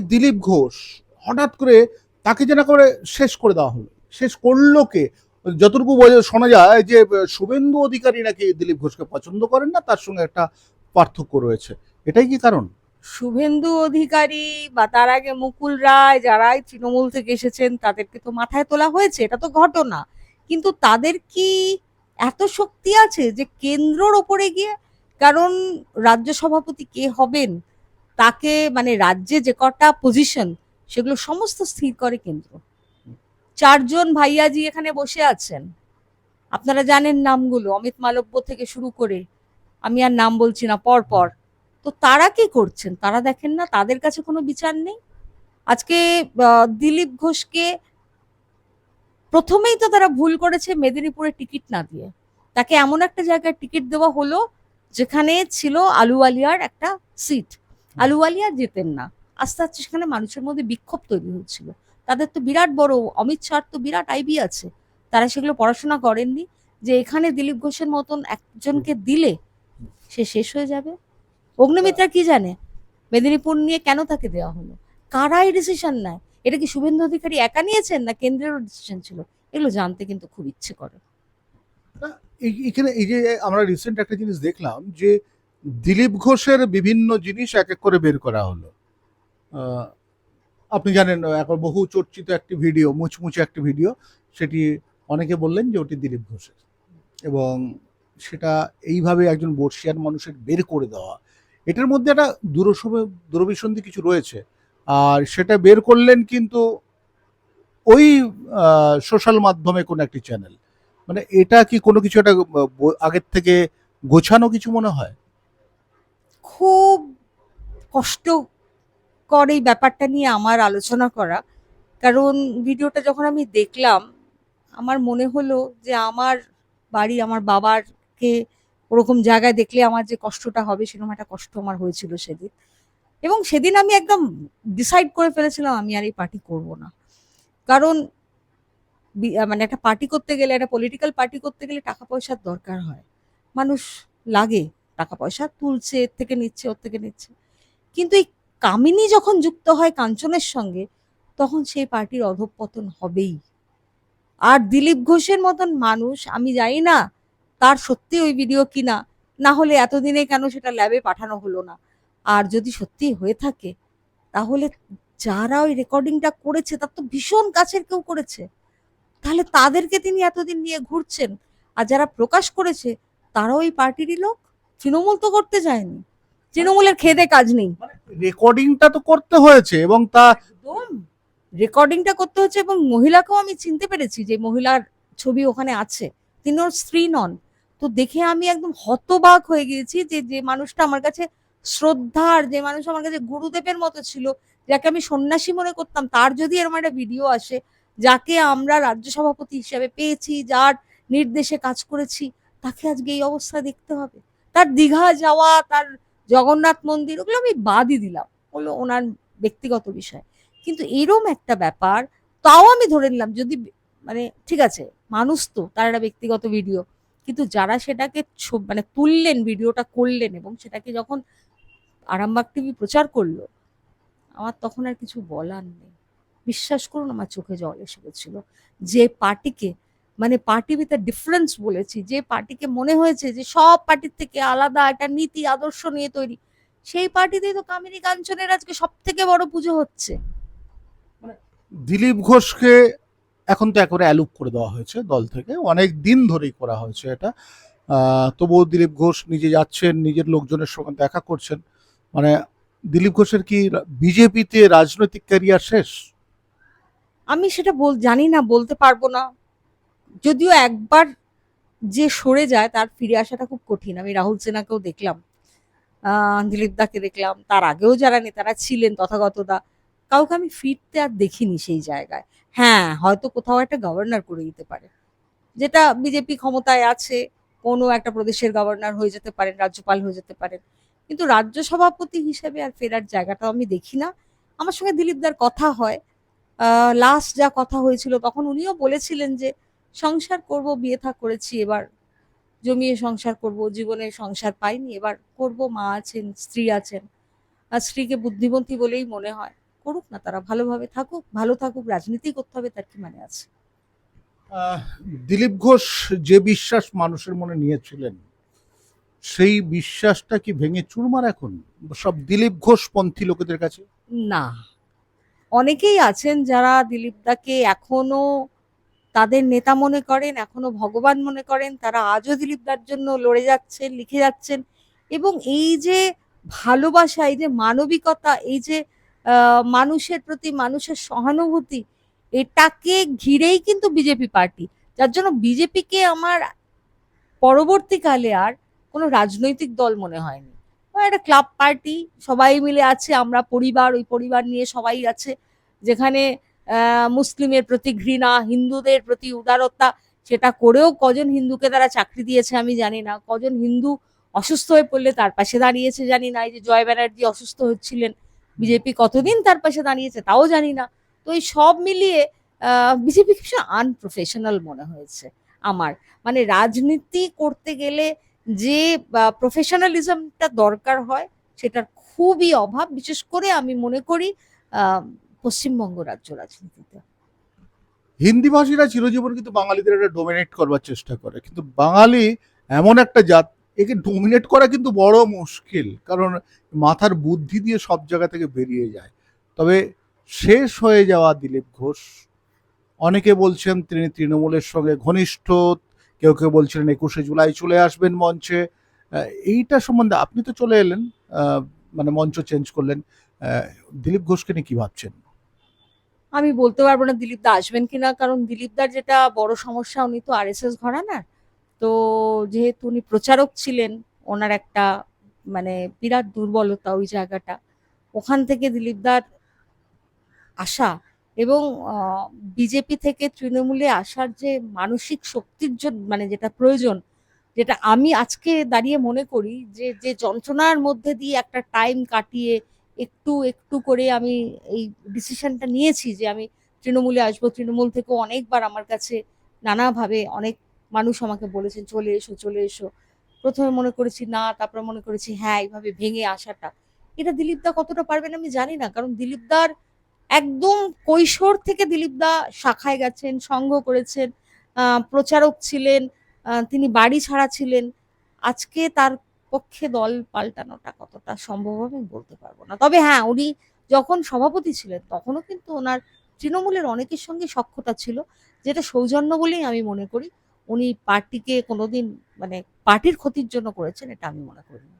দিলীপ ঘোষ? হঠাৎ করে তাকে যেন করে শেষ করে দেওয়া হলো। শেষ করল কে? যতটুকু শোনা যায় যে, শুভেন্দু অধিকারী নাকি দিলীপ ঘোষকে পছন্দ করেন না, তার সঙ্গে একটা পার্থক্য রয়েছে। এটাই কি কারণ? শুভেন্দু অধিকারী বা তার আগে মুকুল রায় যারাই তৃণমূল থেকে এসেছেন, তাদেরকে তো মাথায় তোলা হয়েছে, এটা তো ঘটনা। কিন্তু তাদের কি এত শক্তি আছে যে কেন্দ্রর ওপরে গিয়ে? কারণ রাজ্য সভাপতি কে হবেন? তাকে মানে রাজ্যে যে কটা পজিশন সেগুলো সমস্ত স্থির করে কেন্দ্র। চারজন ভাইয়াজি এখানে বসে আছেন। আপনারা জানেন নামগুলো, অমিত মালব্য থেকে শুরু করে। আমি আর নাম বলছি না, পর পর। তো তারা কি করছেন? তারা দেখেন না, তাদের কাছে কোনো বিচার নেই। আজকে দিলীপ ঘোষকে প্রথমেই তো তারা ভুল করেছে মেদিনীপুরে টিকিট না দিয়ে। তাকে এমন একটা জায়গায় টিকিট দেওয়া হলো, যেখানে ছিল আলুওয়ালিয়ার একটা সিট। আলুওয়ালিয়া যেতেন না। আস্তে আস্তে সেখানে মানুষের মধ্যে বিক্ষোভ তৈরি হচ্ছিল। তাদের তো বিরাট বড়, অমিত শাহর তো বিরাট আইবি আছে। তারা সেগুলো পড়াশোনা করেননি। যে এখানে দিলীপ ঘোষের মতন একজনকে দিলে সে শেষ হয়ে যাবে। অগ্নিমিত্রা কি জানে? মেদিনীপুর নিয়ে কেন তাকে দেওয়া হলো? কারা এই ডিসিশন নেয়? এটা কি শুভেন্দু অধিকারী একা নিয়েছেন না কেন্দ্রেরও ডিসিশন ছিল? এগুলো জানতে কিন্তু খুব ইচ্ছে করে। এখানে এই যে আমরা রিসেন্ট একটা জিনিস দেখলাম যে দিলীপ ঘোষের বিভিন্ন জিনিস এক এক করে বের করা হলো। আপনি জানেন, এখন বহু চর্চিত একটি ভিডিও, মুচমুচে একটি ভিডিও, সেটি অনেকে বললেন যে ওটি দিলীপ ঘোষের। এবং সেটা এইভাবে একজন বর্ষিয়ান মানুষের বের করে দেওয়া। এটার মধ্যে একটা দূরসব দূরভিসন্ধি কিছু রয়েছে। আর সেটা বের করলেন কিন্তু ওই সোশ্যাল মাধ্যমে কোনো একটি চ্যানেল। মানে এটা কি কোনো কিছু একটা আগের থেকে গোছানো কিছু মনে হয়? খুব কষ্টকর এই ব্যাপারটা নিয়ে আমার আলোচনা করা। কারণ ভিডিওটা যখন আমি দেখলাম, আমার মনে হলো যে আমার বাড়ি, আমার বাবারকে ওরকম জায়গায় দেখলে আমার যে কষ্টটা হবে, সেরকম একটা কষ্ট আমার হয়েছিল সেদিন। এবং সেদিন আমি একদম ডিসাইড করে ফেলেছিলাম, আমি আর এই পার্টি করব না। কারণ মানে একটা পার্টি করতে গেলে, একটা পলিটিক্যাল পার্টি করতে গেলে টাকা পয়সার দরকার হয়। মানুষ লাগে। টাকা পয়সা তুলছে, এর থেকে নিচ্ছে, ওর থেকে নিচ্ছে। কিন্তু এই কামিনী যখন যুক্ত হয় কাঞ্চনের সঙ্গে, তখন সেই পার্টির অধঃপতন হবেই। আর দিলীপ ঘোষের মতন মানুষ, আমি জানি না তার সত্যি ওই ভিডিও কিনা, না হলে এতদিনে কেন সেটা ল্যাবে পাঠানো হলো না। আর যদি সত্যি হয়ে থাকে, তাহলে যারা ওই রেকর্ডিংটা করেছে, তার তো ভীষণ কাছের কেউ করেছে। তাহলে তাদেরকে তিনি এতদিন নিয়ে ঘুরছেন, আর যারা প্রকাশ করেছে, তারাও এই পার্টিরই লোক? তৃণমূল তো করতে চায়নি। তৃণমূলের খেদে কাজ নেই। রেকর্ডিংটা তো করতে হয়েছে এবং তা রেকর্ডিংটা করতে হচ্ছে এবং মহিলাকেও আমি চিনতে পেরেছি যে মহিলার ছবি ওখানে আছে। তিনি ওর স্ত্রী নন। তো দেখে আমি একদম হতবাক হয়ে গিয়েছি যে যে মানুষটা আমার কাছে শ্রদ্ধার যে মানুষ আমার কাছে গুরুদেবের মতো ছিল যাকে আমি সন্ন্যাসী মনে করতাম তার যদি এরকম একটা ভিডিও আসে যাকে আমরা রাজ্য সভাপতি হিসেবে পেয়েছি যার নির্দেশে কাজ করেছি তাকে আজকে এই অবস্থা দেখতে হবে। তার দীঘা যাওয়া, তার জগন্নাথ মন্দির, ওগুলো আমি বাদই দিলাম। ওগুলো ওনার ব্যক্তিগত বিষয়। কিন্তু এরম একটা ব্যাপার, তাও আমি ধরে নিলাম, যদি মানে ঠিক আছে, মানুষ তো, তার একটা ব্যক্তিগত ভিডিও। কিন্তু যারা সেটাকে মানে তুললেন, ভিডিওটা করলেন এবং সেটাকে যখন আরামবাগ টিভি প্রচার করল, আমার তখন আর কিছু বলার নেই। বিশ্বাস করুন, আমার চোখে জল এসে গেছিল। যে পার্টিকে মানে পার্টি উইথ ডিফারেন্স বলেছি। যে পার্টিকে মনে হয়েছে যে সব পার্টির থেকে আলাদা একটা নীতি আদর্শ নিয়ে তৈরি। সেই পার্টিতেই তো কামিনী কাঞ্চনের আজকে সব থেকে বড় পুজো হচ্ছে। দিলীপ ঘোষকে এখন তো একেবারে অ্যালুপ করে দেওয়া হয়েছে দল থেকে। অনেক দিন ধরেই করা হয়েছে এটা। তবুও দিলীপ ঘোষ নিজে যাচ্ছেন নিজের লোকজনের সঙ্গে দেখা করছেন। মানে দিলীপ ঘোষের কি বিজেপিতে রাজনৈতিক ক্যারিয়ার শেষ? আমি সেটা বল জানি না বলতে পারব না। যদিও একবার যে সরে যায়, তার ফিরে আসাটা খুব কঠিন। আমি রাহুল সেনাকেও দেখলাম দিলীপ দাকে দেখলাম, তার আগেও যারা নেতারা ছিলেন, তথাগত দা, কাউকে আমি ফিরতে আর দেখিনি সেই জায়গায়। হ্যাঁ হয়তো কোথাও একটা গভর্নর করে দিতে পারে। যেটা বিজেপি ক্ষমতায় আছে, কোনো একটা প্রদেশের গভর্নর হয়ে যেতে পারেন, রাজ্যপাল হয়ে যেতে পারেন। কিন্তু রাজ্য সভাপতি হিসেবে আর ফেরার জায়গাটাও আমি দেখি না। আমার সঙ্গে দিলীপ দার কথা হয়। লাস্ট যা কথা হয়েছিল, তখন উনিও বলেছিলেন যে সংসার করব বিয়ে থা করেছি এবার। জমিয়ে সংসার করব জীবনে সংসার পাইনি এবার করব মা আছেন স্ত্রী আছেন। আর স্ত্রীকে বুদ্ধিমতী বলেই মনে হয় করুক না তারা ভালোভাবে থাকুক ভালো থাকুক রাজনীতি করতে হবে তার কি মানে আছে? দিলীপ ঘোষ যে বিশ্বাস মানুষের মনে নিয়েছিলেন সেই বিশ্বাসটা কি ভেঙে চুরমার এখন? সব দিলীপ ঘোষ পন্থী লোকেদের কাছে? না। অনেকেই আছেন যারা দিলীপ দাকে এখনও তাদের নেতা মনে করেন, এখনও ভগবান মনে করেন, তারা আজও দিলীপ দার জন্য লড়ে যাচ্ছেন, লিখে যাচ্ছেন এবং এই যে ভালোবাসা, এই যে মানবিকতা, এই যে মানুষের প্রতি মানুষের সহানুভূতি, এটাকে ঘিরেই কিন্তু বিজেপি পার্টি। যার জন্য বিজেপিকে আমার পরবর্তীকালে আর কোনো রাজনৈতিক দল মনে হয়নি। একটা ক্লাব পার্টি, সবাই মিলে আছে, আমরা পরিবার, ওই পরিবার নিয়ে সবাই আছে, যেখানে মুসলিমের প্রতি ঘৃণা, হিন্দুদের প্রতি উদারতা, সেটা করেও কজন হিন্দুকে তারা চাকরি দিয়েছে আমি জানি না। কজন হিন্দু অসুস্থ হয়ে পড়লে তার পাশে দাঁড়িয়েছে জানি না। এই যে জয় ব্যানার্জি অসুস্থ হচ্ছিলেন, বিজেপি কতদিন তার পাশে দাঁড়িয়েছে তাও জানি না। তো এই সব মিলিয়ে বিজেপি কিছু আনপ্রফেশনাল মনে হয়েছে আমার। মানে রাজনীতি করতে গেলে যে প্রফেশনালিজমটা দরকার হয়, সেটার খুবই অভাব। বিশেষ করে আমি মনে করি পশ্চিমবঙ্গ রাজ্য রাজনীতিতে। হিন্দি ভাষীরা চিরজীবন কিন্তু বাঙালিদের একটা ডোমিনেট করবার চেষ্টা করে। কিন্তু বাঙালি এমন একটা জাত, একে ডোমিনেট করা কিন্তু বড় মুশকিল, কারণ মাথার বুদ্ধি দিয়ে সব জায়গা থেকে বেরিয়ে যায়। তবে শেষ হয়ে যাওয়া দিলীপ ঘোষ, অনেকে বলছেন তিনি তৃণমূলের সঙ্গে ঘনিষ্ঠ, কেউ কেউ বলছিলেন একুশে জুলাই চলে আসবেন মঞ্চে। এইটা সম্বন্ধে আপনি তো চলে এলেন মানে মঞ্চ চেঞ্জ করলেন। দিলীপ ঘোষকে নিয়ে কি ভাবছেন? আমি বলতে পারব না দিলীপ দা আসবেন কিনা, কারণ দিলীপ দার যেটা বড় সমস্যা, উনি তো আর এস এস ঘরানার। তো যেহেতু উনি প্রচারক ছিলেন, ওনার একটা মানে বিরাট দুর্বলতা ওই জায়গাটা। ওখান থেকে দিলীপ দার আসা এবং বিজেপি থেকে তৃণমূলে আসার যে মানসিক শক্তির জন্য মানে যেটা প্রয়োজন, যেটা আমি আজকে দাঁড়িয়ে মনে করি যে যে যন্ত্রণার মধ্যে দিয়ে একটা টাইম কাটিয়ে একটু একটু করে আমি এই ডিসিশনটা নিয়েছি যে আমি তৃণমূলে আসব। তৃণমূল থেকেও অনেকবার আমার কাছে নানাভাবে অনেক মানুষ আমাকে বলেছেন, চলে এসো চলে এসো। প্রথমে মনে করেছি, না। তারপরে মনে করেছি হ্যাঁ এইভাবে ভেঙে আসাটা। এটা দিলীপ দা কতটা পারবেন আমি জানি না। কারণ দিলীপ দার একদম কৈশোর থেকে দিলীপ দা শাখায় গেছেন সংঘ করেছেন প্রচারক ছিলেন তিনি বাড়ি ছাড়া ছিলেন। আজকে তার পক্ষে দল পাল্টানোটা কতটা সম্ভব আমি বলতে পারব না তবে হ্যাঁ উনি যখন সভাপতি ছিলেন, তখনও কিন্তু ওনার তৃণমূলের অনেকের সঙ্গে সক্ষতা ছিল, যেটা সৌজন্য বলেই আমি মনে করি উনি পার্টিকে কোনোদিন মানে পার্টির ক্ষতির জন্য করেছেন, এটা আমি মনে করি না।